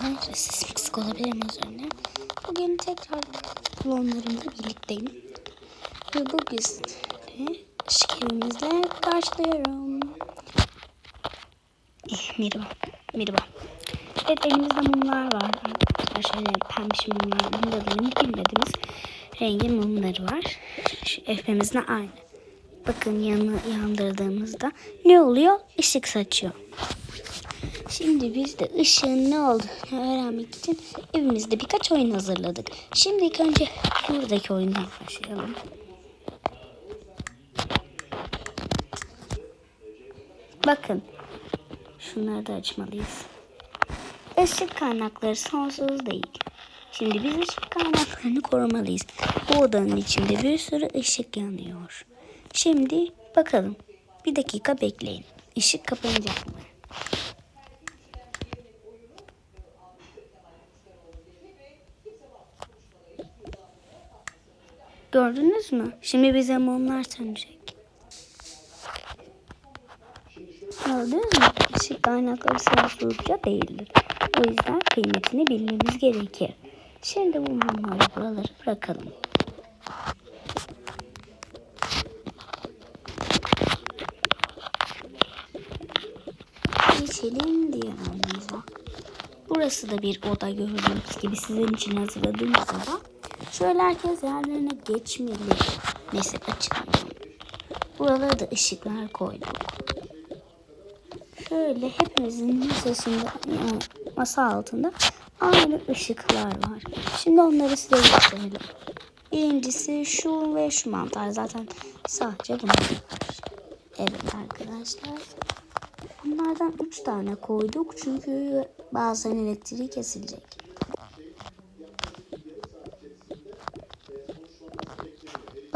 arkadaşlar. Sesim kısık olabilir ama özür dilerim. Bugün tekrar klonlarımla birlikteyim. Ve bugün evimizle karşılıyorum. Eh, merhaba. Merhaba. Evet elimizde mumlar var. Şöyle pembiş mumlar. Adını bilmediğimiz rengi mumları var. Şu efemizle aynı. Bakın yanı yandırdığımızda ne oluyor? Işık saçıyor. Şimdi biz de ışığın ne olduğunu öğrenmek için evimizde birkaç oyun hazırladık. Şimdi ilk önce buradaki oyundan başlayalım. Bakın. Şunları da açmalıyız. Işık kaynakları sonsuz değil. Şimdi biz ışık kaynaklarını korumalıyız. Bu odanın içinde bir sürü ışık yanıyor. Şimdi bakalım. Bir dakika bekleyin. Işık kapanacak mı? Gördünüz mü? Şimdi bize mumlar sönecek. Gördünüz mü? Işık kaynakları sonsuzca değildir. O yüzden kıymetini bilmemiz gerekir. Şimdi bu mumları buralara bırakalım. Geçelim diğer. Burası da bir oda gördüğünüz gibi sizin için hazırladığım oda. Şöyle herkes yerlerine geçmeli. Neyse açılmıyor. Buralara da ışıklar koyduk. Şöyle hepimizin masasında yani masa altında aynı ışıklar var. Şimdi onları size gösterelim. Birincisi şu ve şu mantar. Zaten sadece bunlar. Evet arkadaşlar. Bunlardan üç tane koyduk çünkü bazen elektriği kesilecek.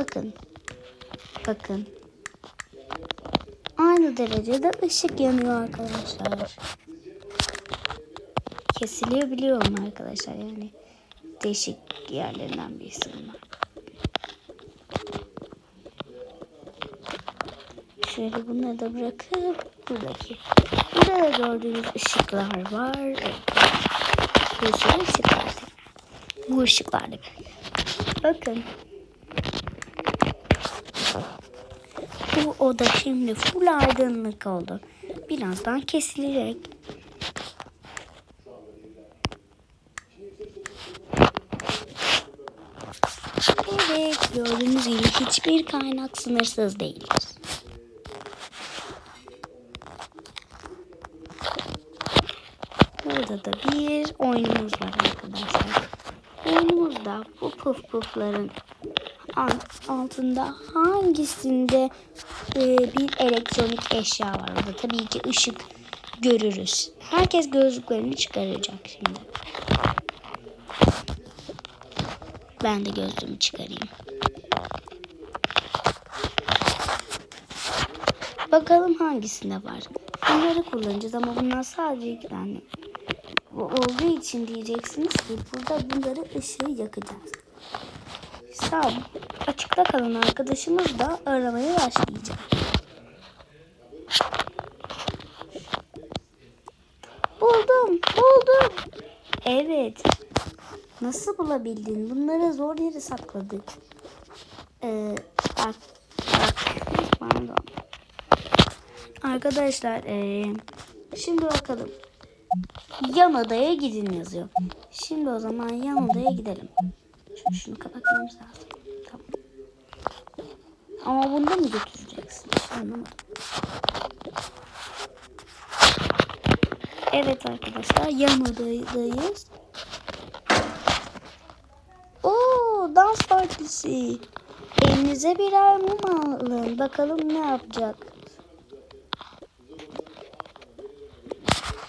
Bakın. Bakın. Aynı derecede ışık yanıyor arkadaşlar. Kesiliyor biliyorum arkadaşlar yani. Değişik yerlerinden birisi bunlar. Şöyle bunları da bırakıp buradaki. Burada da gördüğünüz ışıklar var. Evet. Bir sürü ışıklar. Bu ışıklar da Bakın. Bu oda şimdi full aydınlık oldu. Birazdan kesilecek. Evet gördüğünüz gibi hiçbir kaynak sınırsız değildir. Burada da bir oyunumuz var arkadaşlar. Oyunumuzda bu puf pufların altında hangisinde e, bir elektronik eşya var. Orada tabii ki ışık görürüz. Herkes gözlüklerini çıkaracak şimdi. Ben de gözlüğümü çıkarayım. Bakalım hangisinde var. Bunları kullanacağız ama bunlar sadece iki tane. Olduğu için diyeceksiniz ki burada bunları ışığı yakacağız. Sağ açıkta kalan arkadaşımız da aramaya başlayacak. Buldum, buldum. Evet. Nasıl bulabildin? Bunları zor yere sakladık. Ee, bak, bak, pardon. Arkadaşlar, ee, şimdi bakalım. Yan odaya gidin yazıyor. Şimdi o zaman yan odaya gidelim. Şunu, şunu kapatmamız lazım. Ama bunda mı götüreceksin? Evet arkadaşlar yan odadayız. Oo dans partisi. Elinize birer mum alın. Bakalım ne yapacak.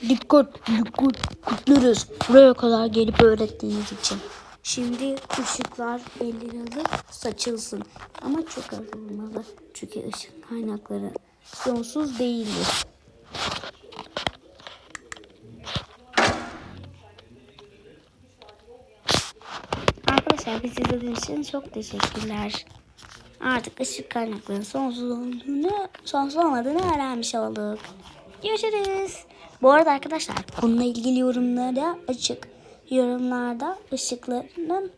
Dikkat, dikkat, kutlarız. Buraya kadar gelip öğrettiğiniz için. Şimdi ışıklar elini alıp saçılsın. Ama çok az olmalı. Çünkü ışık kaynakları sonsuz değildir. Arkadaşlar bizi izlediğiniz için çok teşekkürler. Artık ışık kaynaklarının sonsuz olduğunu, sonsuz olmadığını öğrenmiş olduk. Görüşürüz. Bu arada arkadaşlar konuyla ilgili yorumlara açık. Yorumlarda ışıkların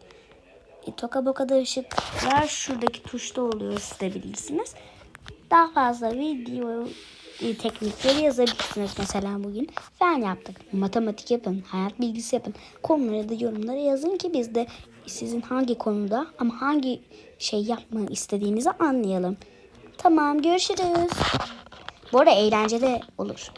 e, toka bokada ışıklar şuradaki tuşta oluyor siz de bilirsiniz. Daha fazla video e, teknikleri yazabilirsiniz. Mesela bugün fen yaptık. Matematik yapın, hayat bilgisi yapın. Konuları da yorumlara yazın ki biz de sizin hangi konuda ama hangi şey yapmayı istediğinizi anlayalım. Tamam görüşürüz. Bu arada eğlence de olur.